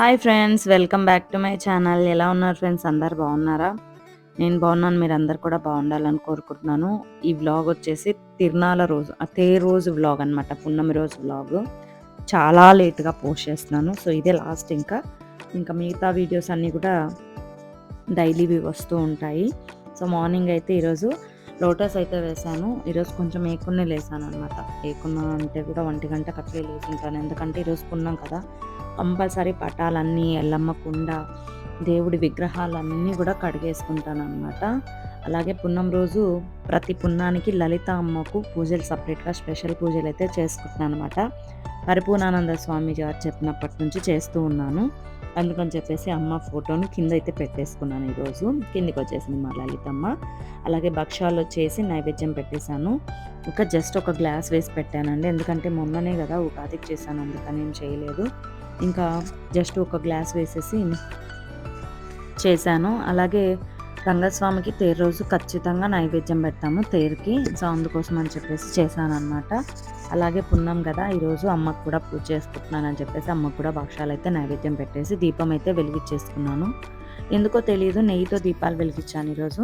Hi friends welcome back to my channel. ఎలా ఉన్నారు friends? అందరు బాగున్నారా? నేను బాగున్నాను మీరు అందరు కూడా బాగుండాలని కోరుకుంటున్నాను. ఈ వ్లాగ్ వచ్చేసి తిరునాల రోజు అదే రోజు వ్లాగ్ అనమాట పున్నమి రోజు వ్లాగ్ చాలా లేట్గా పోస్ట్ చేస్తున్నాను. సో ఇదే లాస్ట్ ఇంకా. ఇంకా మిగతా వీడియోస్ అన్నీ కూడా డైలీవి వస్తూ ఉంటాయి. సో మార్నింగ్ అయితే ఈరోజు లోటస్ అయితే వేశాను. ఈరోజు కొంచెం ఏకున్నే లేసాను అనమాట ఏకున్నా అంటే కూడా ఒంటి గంట కట్లే లేచి ఉంటాను ఎందుకంటే ఈరోజు పున్నాం కదా. కంపల్సరీ పటాలన్నీ ఎల్లమ్మ కుండ దేవుడి విగ్రహాలన్నీ కూడా కడిగేసుకుంటాను అనమాట అలాగే పున్నం రోజు ప్రతి పున్నానికి లలిత అమ్మకు పూజలు సపరేట్గా స్పెషల్ పూజలు అయితే చేసుకుంటున్నాను అనమాట పరిపూర్ణానంద స్వామి గారు చెప్పినప్పటి నుంచి చేస్తూ ఉన్నాను. అందుకని చెప్పేసి అమ్మ ఫోటోను కింద అయితే పెట్టేసుకున్నాను ఈరోజు. కిందికి వచ్చేసింది మా లలితమ్మ. అలాగే భక్ష్యాలు వచ్చేసి నైవేద్యం పెట్టేశాను. ఇంకా జస్ట్ ఒక గ్లాస్ వేసి పెట్టానండి. ఎందుకంటే మొన్ననే కదా ఉగాదికి చేశాను అందుకని ఏం చేయలేదు. ఇంకా జస్ట్ ఒక గ్లాస్ వేసేసి చేశాను. అలాగే రంగస్వామికి తేరు రోజు ఖచ్చితంగా నైవేద్యం పెడతాము తేరుకి సో అందుకోసం అని చెప్పేసి చేశాను అనమాట అలాగే పున్నాం కదా ఈరోజు అమ్మకు కూడా పూజ చేసుకుంటున్నానని చెప్పేసి అమ్మకు కూడా భక్షాలు అయితే నైవేద్యం పెట్టేసి దీపం అయితే వెలిగించేసుకున్నాను. ఎందుకో తెలియదు నెయ్యితో దీపాలు వెలిగించాను ఈరోజు.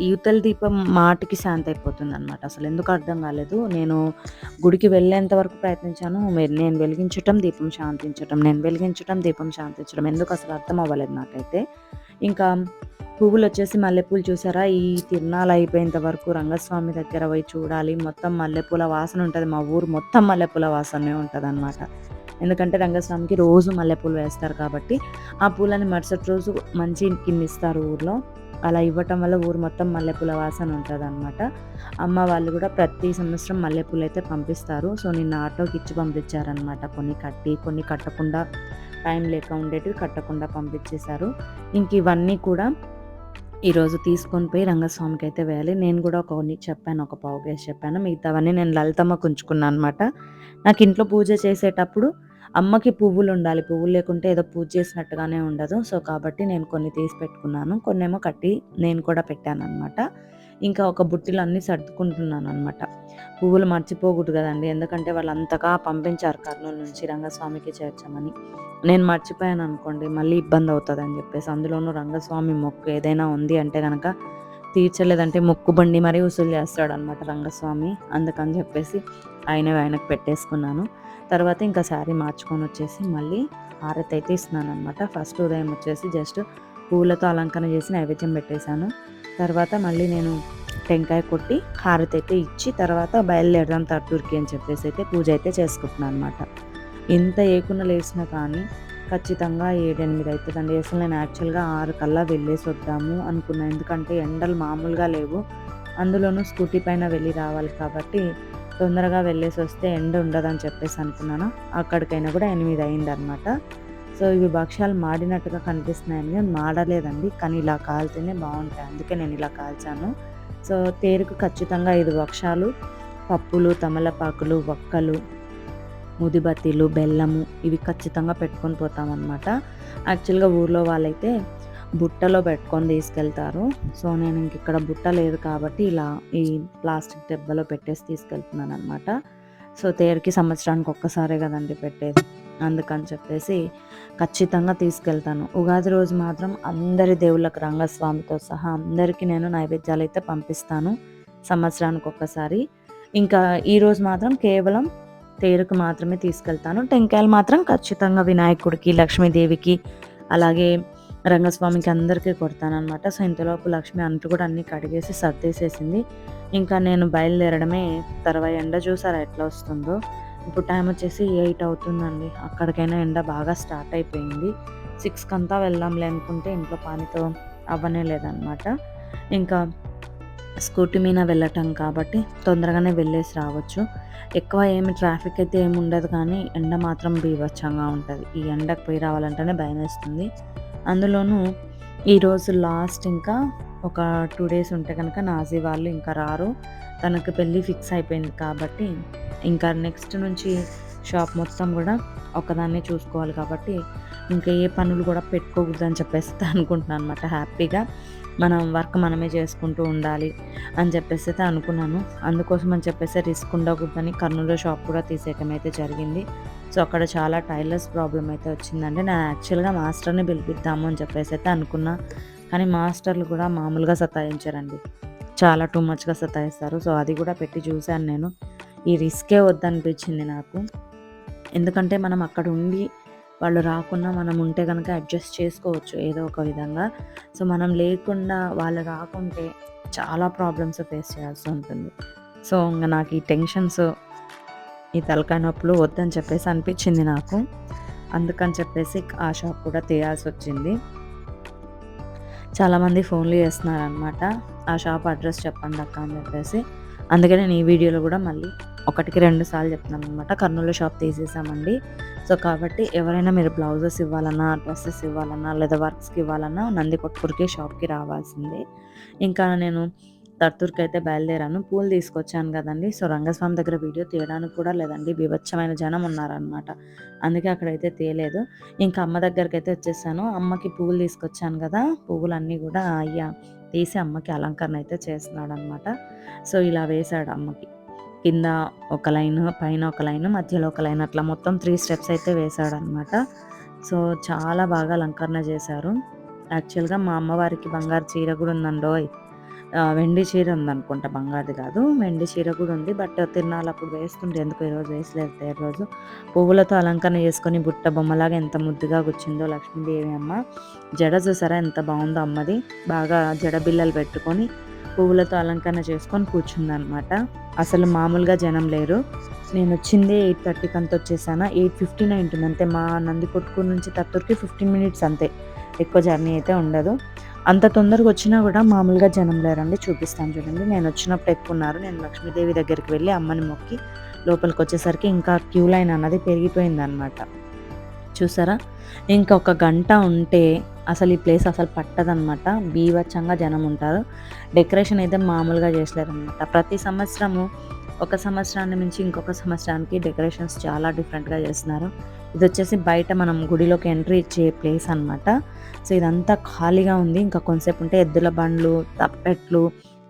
యువతల దీపం మాటికి శాంతి అయిపోతుంది అనమాట అసలు ఎందుకు అర్థం కాలేదు. నేను గుడికి వెళ్ళేంత వరకు ప్రయత్నించాను. నేను వెలిగించటం దీపం శాంతించటం నేను వెలిగించటం దీపం శాంతించడం ఎందుకు అసలు అర్థం అవ్వలేదు నాకైతే. ఇంకా పువ్వులు వచ్చేసి మల్లెపూలు చూసారా? ఈ తిరునాళ్ళు అయిపోయేంత వరకు రంగస్వామి దగ్గర పోయి చూడాలి. మొత్తం మల్లెపూల వాసన ఉంటుంది. మా ఊరు మొత్తం మల్లెపూల వాసనే ఉంటుంది అనమాట ఎందుకంటే రంగస్వామికి రోజు మల్లెపూలు వేస్తారు కాబట్టి ఆ పూలని మరుసటి రోజు మంచి కిందిస్తారు ఊర్లో. అలా ఇవ్వటం వల్ల ఊరు మొత్తం మల్లెపూల వాసన ఉంటుంది అనమాట అమ్మ వాళ్ళు కూడా ప్రతి సంవత్సరం మల్లెపూలు అయితే పంపిస్తారు. సో నిన్న ఆటోకి ఇచ్చి పంపించారనమాట కొన్ని కట్టి కొన్ని కట్టకుండా టైం లేక ఉండేటివి కట్టకుండా పంపించేశారు. ఇంక ఇవన్నీ కూడా ఈరోజు తీసుకొని పోయి రంగస్వామికి అయితే వేయాలి. నేను కూడా కొన్ని చెప్పాను ఒక పావు కేసు చెప్పాను. మిగతావన్నీ నేను లలితమ్మకు ఉంచుకున్నాను అనమాట నాకు ఇంట్లో పూజ చేసేటప్పుడు అమ్మకి పువ్వులు ఉండాలి. పువ్వులు లేకుంటే ఏదో పూజ చేసినట్టుగానే ఉండదు. సో కాబట్టి నేను కొన్ని తీసి పెట్టుకున్నాను. కొన్ని ఏమో కట్టి నేను కూడా పెట్టాను అనమాట ఇంకా ఒక బుట్టిలో అన్నీ సర్దుకుంటున్నాను అనమాట పువ్వులు మర్చిపోకూడదు కదండి. ఎందుకంటే వాళ్ళు అంతగా పంపించారు కర్నూలు నుంచి రంగస్వామికి చేర్చమని. నేను మర్చిపోయాను అనుకోండి మళ్ళీ ఇబ్బంది అవుతుంది అని చెప్పేసి. అందులోనూ రంగస్వామి మొక్కు ఏదైనా ఉంది అంటే కనుక తీర్చలేదంటే మొక్కు బండి మరీ వసూలు చేస్తాడు అనమాట రంగస్వామి. అందుకని చెప్పేసి ఆయన ఆయనకు పెట్టేసుకున్నాను. తర్వాత ఇంకా శారీ మార్చుకొని వచ్చేసి మళ్ళీ హారతి అయితే ఇస్తున్నాను అనమాట ఫస్ట్ ఉదయం వచ్చేసి జస్ట్ పూలతో అలంకరణ చేసి నైవేద్యం పెట్టేశాను. తర్వాత మళ్ళీ నేను టెంకాయ కొట్టి హారతి అయితే ఇచ్చి తర్వాత బయలుదేరదాం తట్టూరికి అని చెప్పేసి అయితే పూజ అయితే చేసుకుంటున్నాను అనమాట ఎంత ఏకున్న లేచినా కానీ ఖచ్చితంగా ఏడెనిమిది అవుతుందండి అసలు నేను యాక్చువల్గా ఆరు కల్లా వెళ్ళేసి వద్దాము అనుకున్నాను ఎందుకంటే ఎండలు మామూలుగా లేవు. అందులోనూ స్కూటీ పైన వెళ్ళి రావాలి కాబట్టి తొందరగా వెళ్ళేసి వస్తే ఎండ ఉండదని చెప్పేసి అనుకున్నాను. అక్కడికైనా కూడా ఎనిమిది అయిందనమాట సో ఇవి భక్ష్యాలు మాడినట్టుగా కనిపిస్తున్నాయని మాడలేదండి. కానీ ఇలా కాల్తేనే బాగుంటాయి. అందుకే నేను ఇలా కాల్చాను. సో తేరుకు ఖచ్చితంగా ఐదు భక్ష్యాలు. పప్పులు తమలపాకులు వక్కలు ముదిబత్తిలు బెల్లము ఇవి ఖచ్చితంగా పెట్టుకొని పోతామన్నమాట. యాక్చువల్గా ఊర్లో వాళ్ళైతే బుట్టలో పెట్టుకొని తీసుకెళ్తారు. సో నేను ఇంక ఇక్కడ బుట్ట లేదు కాబట్టి ఇలా ఈ ప్లాస్టిక్ డెబ్బలో పెట్టేసి తీసుకెళ్తున్నాను అనమాట సో తేరుకి సంవత్సరానికి ఒక్కసారే కదండి పెట్టేది. అందుకని చెప్పేసి ఖచ్చితంగా తీసుకెళ్తాను. ఉగాది రోజు మాత్రం అందరి దేవుళ్ళకి రంగస్వామితో సహా అందరికీ నేను నైవేద్యాలు అయితే పంపిస్తాను సంవత్సరానికి ఒక్కసారి. ఇంకా ఈరోజు మాత్రం కేవలం తేరుకు మాత్రమే తీసుకెళ్తాను. టెంకాయలు మాత్రం ఖచ్చితంగా వినాయకుడికి లక్ష్మీదేవికి అలాగే రంగస్వామికి అందరికీ కొడతానమాట సో ఇంతలోపు లక్ష్మి అంటూ కూడా అన్నీ కడిగేసి సర్దేసేసింది. ఇంకా నేను బయలుదేరడమే తర్వాత ఎండ చూసారా ఎట్లా వస్తుందో. ఇప్పుడు టైం వచ్చేసి ఎయిట్ అవుతుందండి. అక్కడికైనా ఎండ బాగా స్టార్ట్ అయిపోయింది. సిక్స్కి అంతా వెళ్దాంలే అనుకుంటే ఇంట్లో పానితో అవ్వనే లేదనమాట ఇంకా స్కూటీ మీద వెళ్ళటం కాబట్టి తొందరగానే వెళ్ళేసి రావచ్చు. ఎక్కువ ఏమి ట్రాఫిక్ అయితే ఏమి ఉండదు కానీ ఎండ మాత్రం బీభత్సంగా ఉంటుంది. ఈ ఎండకు పోయి రావాలంటేనే భయం వేస్తుంది అందులోనూ ఈరోజు లాస్ట్ ఇంకా ఒక టూ డేస్ ఉంటే కనుక నాజీ వాళ్ళు ఇంకా రారు. తనకు పెళ్ళి ఫిక్స్ అయిపోయింది కాబట్టి ఇంకా నెక్స్ట్ నుంచి షాప్ మొత్తం కూడా ఒకదాన్నే చూసుకోవాలి కాబట్టి ఇంకా ఏ పనులు కూడా పెట్టుకోకూడదు అని చెప్పేసి అనుకుంటున్నాను అనమాట హ్యాపీగా మనం వర్క్ మనమే చేసుకుంటూ ఉండాలి అని చెప్పేసి అయితే అనుకున్నాను. అందుకోసం అని చెప్పేసి రిస్క్ ఉండకూడదని కర్నూలు షాప్ కూడా తీసేయటం అయితే జరిగింది. సో అక్కడ చాలా టైలర్స్ ప్రాబ్లం అయితే వచ్చిందంటే నేను యాక్చువల్గా మాస్టర్ని పిలిపిద్దాము అని చెప్పేసి అయితే అనుకున్నా. కానీ మాస్టర్లు కూడా మామూలుగా సతాయించారండి. చాలా టూ మచ్గా సతాయిస్తారు. సో అది కూడా పెట్టి చూశాను నేను. ఈ రిస్కే వద్దనిపించింది నాకు. ఎందుకంటే మనం అక్కడ ఉండి వాళ్ళు రాకుండా మనం ఉంటే కనుక అడ్జస్ట్ చేసుకోవచ్చు ఏదో ఒక విధంగా. సో మనం లేకుండా వాళ్ళు రాకుంటే చాలా ప్రాబ్లమ్స్ ఫేస్ చేయాల్సి ఉంటుంది. సో ఇంకా నాకు ఈ టెన్షన్స్ ఈ తలకాయ నొప్పులు వద్దని చెప్పేసి అనిపించింది నాకు. అందుకని చెప్పేసి ఆ షాప్ కూడా తీయాల్సి వచ్చింది. చాలామంది ఫోన్లు చేస్తున్నారనమాట ఆ షాప్ అడ్రస్ చెప్పండి అక్క అని చెప్పేసి. అందుకే నేను ఈ వీడియోలో కూడా మళ్ళీ ఒకటికి రెండు సార్లు చెప్తున్నాను అనమాట కర్నూలు షాప్ తీసేసామండి. సో కాబట్టి ఎవరైనా మీరు బ్లౌజెస్ ఇవ్వాలన్నా డ్రెస్సెస్ ఇవ్వాలన్నా లేదా వర్క్స్కి ఇవ్వాలన్నా నంది కొట్టుకురికి షాప్కి రావాల్సిందే. ఇంకా నేను తర్తూర్కి అయితే బయలుదేరాను. పూలు తీసుకొచ్చాను కదండి. సో రంగస్వామి దగ్గర వీడియో తీయడానికి కూడా లేదండి. బీభత్సమైన జనం ఉన్నారనమాట అందుకే అక్కడైతే తీయలేదు. ఇంకా అమ్మ దగ్గరికి అయితే వచ్చేసాను. అమ్మకి పువ్వులు తీసుకొచ్చాను కదా. పువ్వులన్నీ కూడా అయ్యా తీసి అమ్మకి అలంకరణ అయితే చేస్తున్నాడు అనమాట సో ఇలా వేశాడు అమ్మకి. కింద ఒక లైన్ పైన ఒక లైన్ మధ్యలో ఒక లైన్ అట్లా మొత్తం త్రీ స్టెప్స్ అయితే వేశాడు అనమాట సో చాలా బాగా అలంకరణ చేశారు. యాక్చువల్గా మా అమ్మవారికి బంగారు చీర కూడా ఉందండోయ్. వెండి చీర ఉందనుకుంటా బంగారుది కాదు. వెండి చీర కూడా ఉంది బట్ తిరునాళ్ళు అప్పుడు వేస్తుంటే ఎందుకు ఈరోజు వేసలేదు? ఏ రోజు పువ్వులతో అలంకరణ చేసుకొని బుట్ట బొమ్మలాగా ఎంత ముద్దుగా కూర్చుందో లక్ష్మీదేవి అమ్మ. జడ చూసారా ఎంత బాగుందో అమ్మది. బాగా జడ బిల్లలు పెట్టుకొని పువ్వులతో అలంకరణ చేసుకొని కూర్చుందనమాట. అసలు మామూలుగా జనం లేరు. నేను వచ్చింది ఎయిట్ థర్టీకి అంత వచ్చేసాను. ఎయిట్ ఫిఫ్టీన్ అయింటుంది అంతే మా నంది కొట్టుకుని నుంచి తత్తూరుకి ఫిఫ్టీన్ మినిట్స్ అంతే. ఎక్కువ జర్నీ అయితే ఉండదు. అంత తొందరగా వచ్చినా కూడా మామూలుగా జనం లేరండి చూపిస్తాను చూడండి. నేను వచ్చినప్పుడు ఎక్కువ ఉన్నారు. నేను లక్ష్మీదేవి దగ్గరికి వెళ్ళి అమ్మని మొక్కి లోపలికి వచ్చేసరికి ఇంకా క్యూ లైన్ అన్నది పెరిగిపోయింది అనమాట చూసారా ఒక గంట ఉంటే అసలు ఈ ప్లేస్ అసలు పట్టదనమాట బీవచ్చంగా జనం ఉంటారు. డెకరేషన్ అయితే మామూలుగా చేసలేరనమాట ప్రతి సంవత్సరము ఒక సంవత్సరాన్ని మించి ఇంకొక సంవత్సరానికి డెకరేషన్స్ చాలా డిఫరెంట్గా చేస్తున్నారు. ఇది వచ్చేసి బయట మనం గుడిలోకి ఎంట్రీ ఇచ్చే ప్లేస్ అనమాట సో ఇదంతా ఖాళీగా ఉంది. ఇంకా కొంతసేపు ఉంటే ఎద్దుల బండ్లు తప్పెట్లు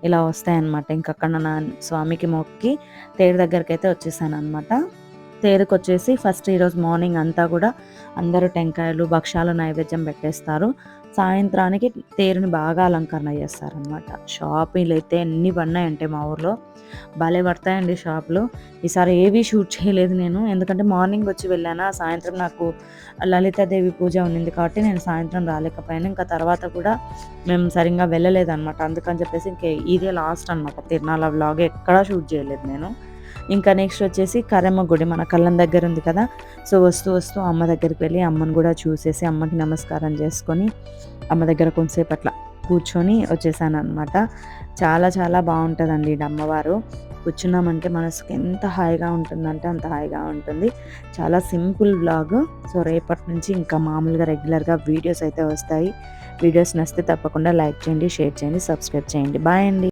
ఇలా వస్తాయన్నమాట. ఇంకక్కడ నా స్వామికి మొక్కి తేరు దగ్గరికి అయితే వచ్చేసాను అనమాట తేరుకు వచ్చేసి ఫస్ట్ ఈరోజు మార్నింగ్ అంతా కూడా అందరూ టెంకాయలు భక్ష్యాలు నైవేద్యం పెట్టేస్తారు. సాయంత్రానికి తేరుని బాగా అలంకరణ చేస్తారనమాట షాపింగ్లు అయితే ఎన్ని పడినాయంటే మా ఊర్లో. భలే పడతాయండి షాపులు. ఈసారి ఏవి షూట్ చేయలేదు నేను. ఎందుకంటే మార్నింగ్ వచ్చి వెళ్ళానా సాయంత్రం నాకు లలితాదేవి పూజ ఉండింది కాబట్టి నేను సాయంత్రం రాలేకపోయాను. ఇంకా తర్వాత కూడా మేము సరిగ్గా వెళ్ళలేదన్నమాట. అందుకని చెప్పేసి ఇంకే ఇదే లాస్ట్ అనమాట తిరునాళ్ళ వ్లాగ్ ఎక్కడా షూట్ చేయలేదు నేను. ఇంకా నెక్స్ట్ వచ్చేసి కరమ్మ గుడి మన కళ్ళం దగ్గర ఉంది కదా. సో వస్తూ వస్తూ అమ్మ దగ్గరికి వెళ్ళి అమ్మని కూడా చూసేసి అమ్మకి నమస్కారం చేసుకొని అమ్మ దగ్గర కొంతసేపు అట్లా కూర్చొని వచ్చేసాను అనమాట చాలా చాలా బాగుంటుందండి అమ్మవారు. కూర్చున్నామంటే మనసుకి ఎంత హాయిగా ఉంటుందంటే అంత హాయిగా ఉంటుంది. చాలా సింపుల్ బ్లాగ్ సో రేపటి నుంచి ఇంకా మామూలుగా రెగ్యులర్గా వీడియోస్ అయితే వస్తాయి. వీడియోస్ నచ్చితే తప్పకుండా లైక్ చేయండి షేర్ చేయండి సబ్స్క్రైబ్ చేయండి. బాయ్ అండి.